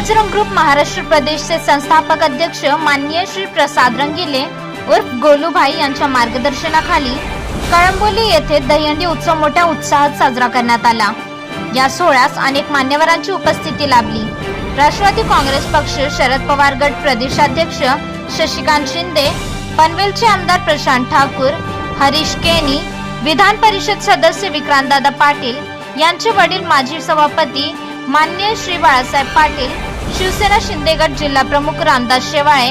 Bajrang group Maharashtra प्रदेशचे संस्थापक अध्यक्ष माननीय श्री प्रसाद रंगिले उर्फ गोलूभाई यांच्या मार्गदर्शनाखाली कळंबोली येथे दहीहंडी उत्सव मोठ्या उत्साहात साजरा करण्यात आला. या सोहळ्यास अनेक मान्यवरांची उपस्थिती लाभली. राष्ट्रवादी काँग्रेस पक्ष शरद पवार गट प्रदेशाध्यक्ष शशिकांत शिंदे पनवेलचे आमदार प्रशांत ठाकूर हरीश केनी विधान परिषद सदस्य विक्रांतदादा पाटील यांचे वडील माजी सभापती मान्य श्री बाळासाहेब पाटील शिवसेना शिंदेगड जिल्हा प्रमुख रामदास शेवाळे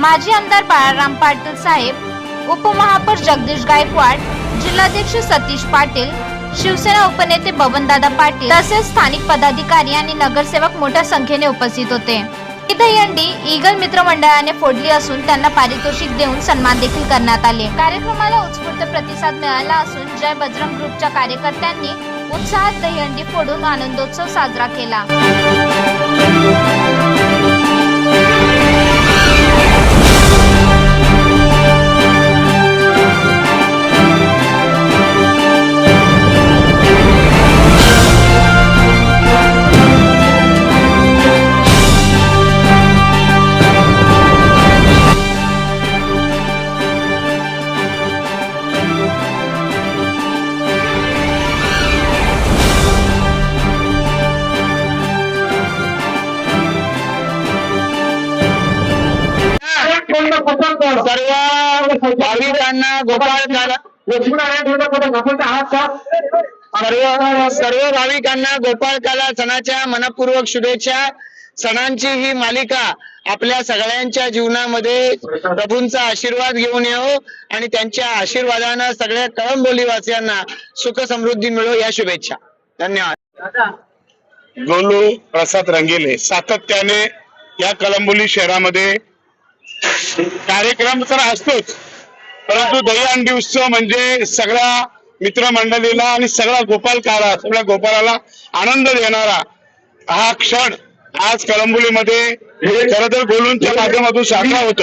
माजी आमदार बाळाराम पाटील साहेब उपमहापौर जगदीश गायकवाड जिल्हाध्यक्ष सतीश पाटील शिवसेना उपनेते बबनदादा पाटील तसेच स्थानिक पदाधिकारी आणि नगरसेवक मोठ्या संख्येने उपस्थित होते. ही दहीहंडी ईगल मित्र मंडळाने फोडली असून त्यांना पारितोषिक देऊन सन्मान देखील करण्यात आले. कार्यक्रमाला उत्स्फूर्त प्रतिसाद मिळाला असून जय बजरंग ग्रुपच्या कार्यकर्त्यांनी उत्साहात दहीहंडी फोडून आनंदोत्सव साजरा केला. सर्व भाविकांना गोपाळ सर्व सर्व भाविकांना गोपाळ काला सणाच्या मनपूर्वक शुभेच्छा. सणांची ही मालिका आपल्या सगळ्यांच्या जीवनामध्ये प्रभूंचा आशीर्वाद घेऊन येऊ आणि त्यांच्या आशीर्वादानं सगळ्या कळंबोलीवासियांना सुख समृद्धी मिळो या शुभेच्छा. धन्यवाद. गोलू प्रसाद रंगेले सातत्याने या कळंबोली शहरामध्ये कार्यक्रम तर असतोच. परंतु दहीहंडी उत्सव म्हणजे सगळ्या मित्रमंडळीला आणि सगळा गोपालकारा सगळ्या गोपाळाला आनंद देणारा हा क्षण आज कळंबोलीमध्ये खर तर गोलूंच्या माध्यमातून साजरा होतो.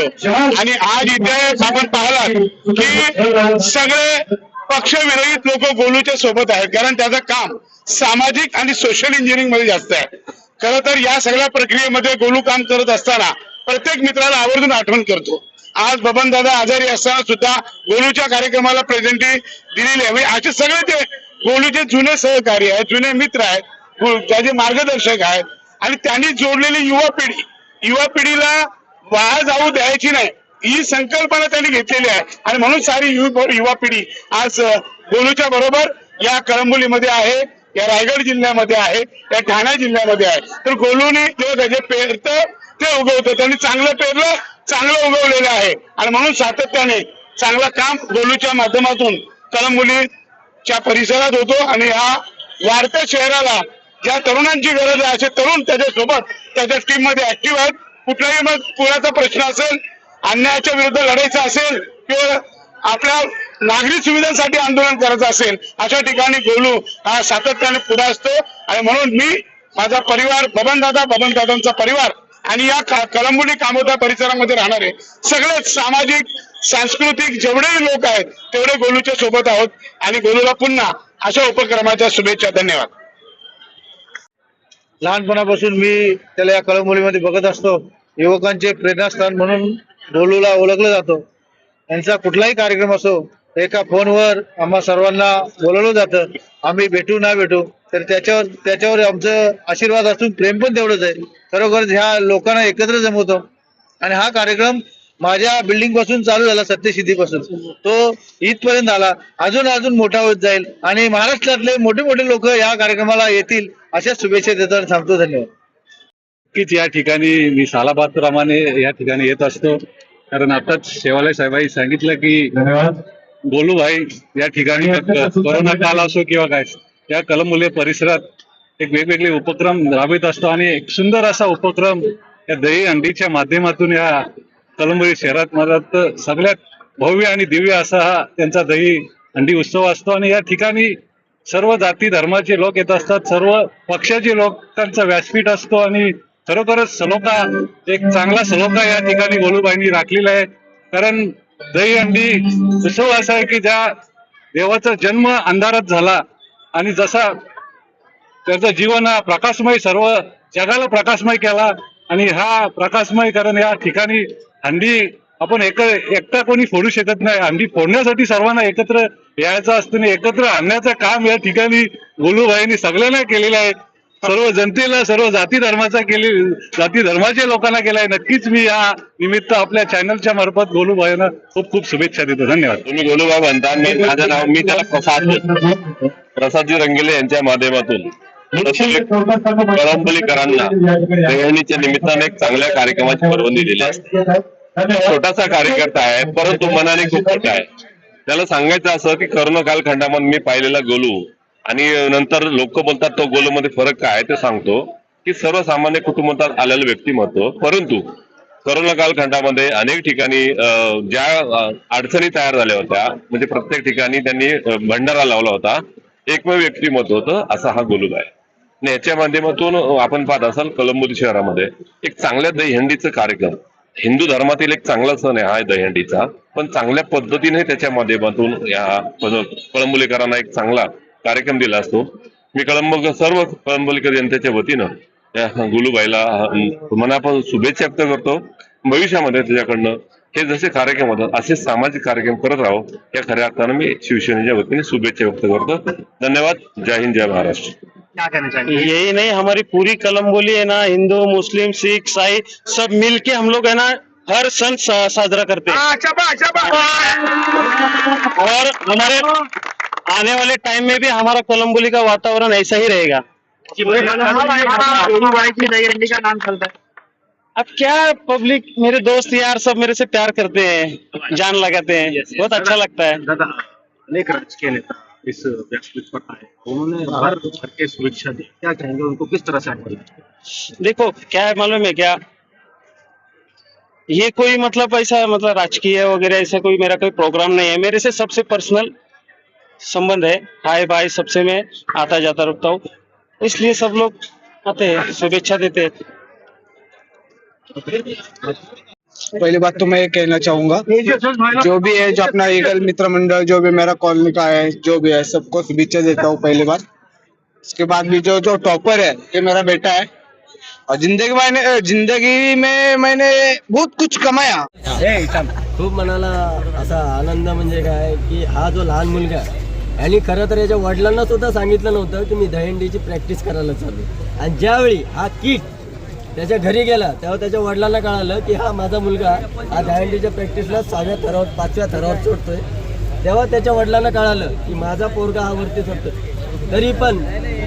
आणि आज इथे आपण पाहिलात की सगळे पक्षविरहित लोक गोलूच्या सोबत आहेत. कारण त्याचं काम सामाजिक आणि सोशल इंजिनिअरिंगमध्ये जास्त आहे. खरं तर या सगळ्या प्रक्रियेमध्ये गोलू काम करत असताना प्रत्येक मित्राला आवर्जून आठवण करतो. आज बबन दादा आजारी असताना सुद्धा गोलूच्या कार्यक्रमाला प्रेझेंटी दिलेली आहे. म्हणजे असे सगळे ते गोलूचे जुने सहकारी आहेत जुने मित्र आहेत त्याचे मार्गदर्शक आहेत आणि त्यांनी जोडलेली युवा पिढी युवा पिढीला वाया जाऊ द्यायची नाही ही संकल्पना त्यांनी घेतलेली आहे. आणि म्हणून सारी युवा युवा पिढी आज गोलूच्या बरोबर या कळंबोलीमध्ये आहे या रायगड जिल्ह्यामध्ये आहे या ठाणे जिल्ह्यामध्ये आहे. तर गोलूने जे जे पेरतं ते उगवतं. त्यांनी चांगलं पेरलं चांगलं उगवलेलं आहे. आणि म्हणून सातत्याने चांगलं काम गोलूच्या माध्यमातून कळंबोलीच्या परिसरात होतो. आणि ह्या वाढत्या शहराला ज्या तरुणांची गरज आहे असे तरुण त्याच्यासोबत त्याच्या टीममध्ये ऍक्टिव्ह आहेत. कुठलाही मग पुराचा प्रश्न असेल अन्यायाच्या विरुद्ध लढायचा असेल किंवा आपल्या नागरी सुविधांसाठी आंदोलन करायचं असेल अशा ठिकाणी गोलू हा सातत्याने पुढे असतो. आणि म्हणून मी माझा परिवार बबनदादा बबनदादांचा परिवार आणि या कळंबुली कामोदा परिसरामध्ये राहणारे सगळेच सामाजिक सांस्कृतिक जेवढेही लोक आहेत तेवढे गोलूच्या सोबत आहोत. आणि गोलूला पुन्हा अशा उपक्रमाच्या शुभेच्छा. धन्यवाद. लहानपणापासून मी त्याला या कळंबोलीमध्ये बघत असतो. युवकांचे प्रेरणास्थान म्हणून गोलूला ओळखलं जातो. यांचा कुठलाही कार्यक्रम असो एका फोनवर आम्हा सर्वांना बोलवलं जातं. आम्ही भेटू ना भेटू. तर त्याच्यावर त्याच्यावर आमचं आशीर्वाद असून प्रेम पण तेवढंच आहे. खरोखर ह्या लोकांना एकत्र जमवतो. आणि हा कार्यक्रम माझ्या बिल्डिंगपासून चालू झाला सत्यसिद्धी पासून. तो इथपर्यंत आला. अजून अजून मोठा होत जाईल. आणि महाराष्ट्रातले मोठे मोठे लोक या कार्यक्रमाला येतील अशा शुभेच्छा देतो आणि सांगतो धन्यवाद. नक्कीच या ठिकाणी मी सालाबादप्रमाणे या ठिकाणी येत असतो. कारण आताच शेवाले साहेबांनी सांगितलं की गोलूभाई या ठिकाणी कोरोना काल असो किंवा काय या कलमुले परिसरात एक वेगवेगळे उपक्रम राबवित असतो आणि एक सुंदर असा उपक्रम या दही अंडीच्या माध्यमातून या कलंबरी शहरात मला सगळ्यात भव्य आणि दिव्य असा हा त्यांचा दही अंडी उत्सव असतो. आणि या ठिकाणी सर्व जाती धर्माचे लोक येत असतात सर्व पक्षाचे त्यांचा व्यासपीठ असतो आणि खरोखरच सलोखा एक चांगला सलोखा या ठिकाणी गोलूबाईंनी राखलेला आहे. कारण दही अंडी उत्सव असा आहे की ज्या देवाचा जन्म अंधारात झाला आणि जसा त्यांचं जीवन हा प्रकाशमय सर्व जगाला प्रकाशमय केला. आणि हा प्रकाशमय कारण या ठिकाणी हंडी आपण एक एकटा कोणी फोडू शकत नाही. हंडी फोडण्यासाठी सर्वांना एकत्र यायचं असतं आणि एकत्र आणण्याचं काम या ठिकाणी गोलूभाईंनी सगळ्यांना केलेलं आहे. सर्व जनतेला सर्व जाती धर्माचा केले जाती धर्माच्या लोकांना केलाय नक्कीच मी या निमित्त आपल्या चॅनलच्या मार्फत गोलूभाईंना खूप खूप शुभेच्छा देतो. धन्यवाद. तुम्ही गोलूबाई म्हणता मी माझं नाव मी त्याला प्रसाद प्रसादजी रंगेले यांच्या माध्यमातून. प्रत्येक कळंबलीकरांना निमित्ताने एक चांगल्या कार्यक्रमाची परवानगी दिली असते छोटासा कार्यकर्ता आहे परंतु मनाने खूप मोठा आहे. त्याला सांगायचं असं की करोना कालखंडामध्ये मी पाहिलेला गोलू आणि नंतर लोक बोलतात तो गोलूमध्ये फरक काय ते सांगतो की सर्वसामान्य कुटुंबात आलेलं व्यक्तिमत्व परंतु करोना कालखंडामध्ये अनेक ठिकाणी ज्या अडचणी तयार झाल्या होत्या म्हणजे प्रत्येक ठिकाणी त्यांनी भंडारा लावला होता एकमेव व्यक्तिमत्व होतं असा हा गोलूब आहे. याच्या माध्यमातून आपण पाहत असाल कलंबोली शहरामध्ये एक चांगल्या दहीहंडीचं कार्यक्रम. हिंदू धर्मातील एक चांगला सण आहे हा दहीहंडीचा. पण चांगल्या पद्धतीने त्याच्या माध्यमातून या कळंबोलीकरांना एक चांगला कार्यक्रम दिला असतो. मी कळंब सर्व कळंबोलीकर जनतेच्या वतीनं गुलूबाईला मनापासून शुभेच्छा व्यक्त करतो. भविष्यामध्ये त्याच्याकडनं हे जसे कार्यक्रम होतात असे सामाजिक कार्यक्रम करत राहो या खऱ्या अर्थानं मी शिवसेनेच्या वतीने शुभेच्छा व्यक्त करतो धन्यवाद जय हिंद जय महाराष्ट्र यही नहीं हमारी पूरी कलम बोली है ना हिंदू मुस्लिम सिख ईसाई सब मिल के हम लोग है ना हर सन साजरा करते हैं और हमारे आने वाले टाइम में भी हमारा कोलम्बोली का वातावरण ऐसा ही रहेगा अब क्या पब्लिक मेरे दोस्त यार सब मेरे से प्यार करते हैं जान लगाते हैं। बहुत अच्छा लगता है। दादा अनेक राजकीय नेता इस व्यासपीठ पर आए। उन्होंने हर घर के सुरक्षा दी। क्या कहेंगे उनको? किस तरह से देखो क्या है मालूम है क्या? ये कोई मतलब ऐसा मतलब राजकीय वगैरह ऐसा कोई मेरा कोई प्रोग्राम नहीं है। मेरे से सबसे पर्सनल संबंध है। हाय भाई सबसे मैं आता जाता रुकता हूँ। इसलिए सब लोग आते हैं शुभेच्छा देते हैं। पहली बात तो मैं ये कहना चाहूंगा जो भी है जो अपना ईगल मित्र मंडल जो भी मेरा कॉलोनी का है जो भी है सबको शुभेच्छा देता हूँ पहली बार उसके बाद भी जो जो टॉपर है ये मेरा बेटा है। और जिंदगी मैंने जिंदगी में मैंने बहुत कुछ कमाया। खूप मनाला असा आनंद म्हणजे काय की हा जो लहान मुलगा आहे आणि खरं तर याच्या वडिलांना सुद्धा सांगितलं नव्हतं की मी दहीहंडीची प्रॅक्टिस करायला चालू आणि ज्यावेळी हा किट त्याच्या घरी गेला तेव्हा त्याच्या वडिलांना कळालं की हा माझा मुलगा हा दहीहंडीच्या प्रॅक्टिसला सहाव्या थरावर पाचव्या थरावर चढतोय तेव्हा त्याच्या वडिलांना कळालं की माझा पोरगा हा वरती चढतोय तरी पण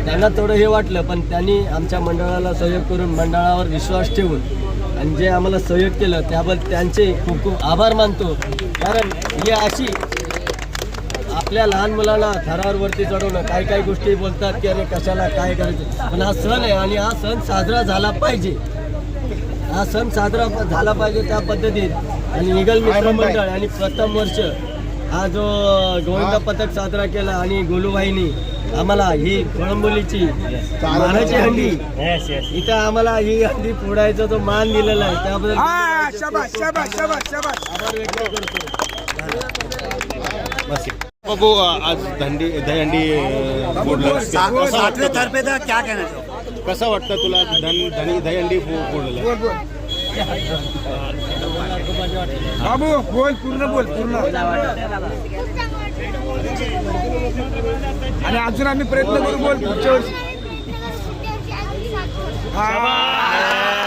त्यांना थोडं हे वाटलं पण त्यांनी आमच्या मंडळाला सहयोग करून मंडळावर विश्वास ठेवून आणि जे आम्हाला सहयोग केलं त्याबद्दल त्यांचे खूप खूप आभार मानतो. कारण ही अशी आपल्या लहान मुलाला थरावर वरती चढवणं काही काही गोष्टी बोलतात की अरे कशाला काय करायचं? पण हा सण आहे आणि हा सण साजरा झाला पाहिजे. हा सण साजरा झाला पाहिजे त्या पद्धतीत. आणि इगल मित्र मंडळ आणि प्रथम वर्ष हा जो गोविंदा पथक साजरा केला आणि गोलूबाईंनी आम्हाला ही कळंबोलीची मानाची हंडी इथं आम्हाला ही हंडी फोडायचा जो मान दिलेला आहे. त्याबद्दल आभार व्यक्त करतो. बाबू आज दंडी दहीहंडी फोडलं. सातवें पे था क्या कहना कसं वाटतं तुला धन धनी दहीहंडी फोडलेलं? बाबू बोल पूर्ण बोल पूर्ण. आणि अजून आम्ही प्रयत्न करू बोल पुढच्या वर्षी. हा.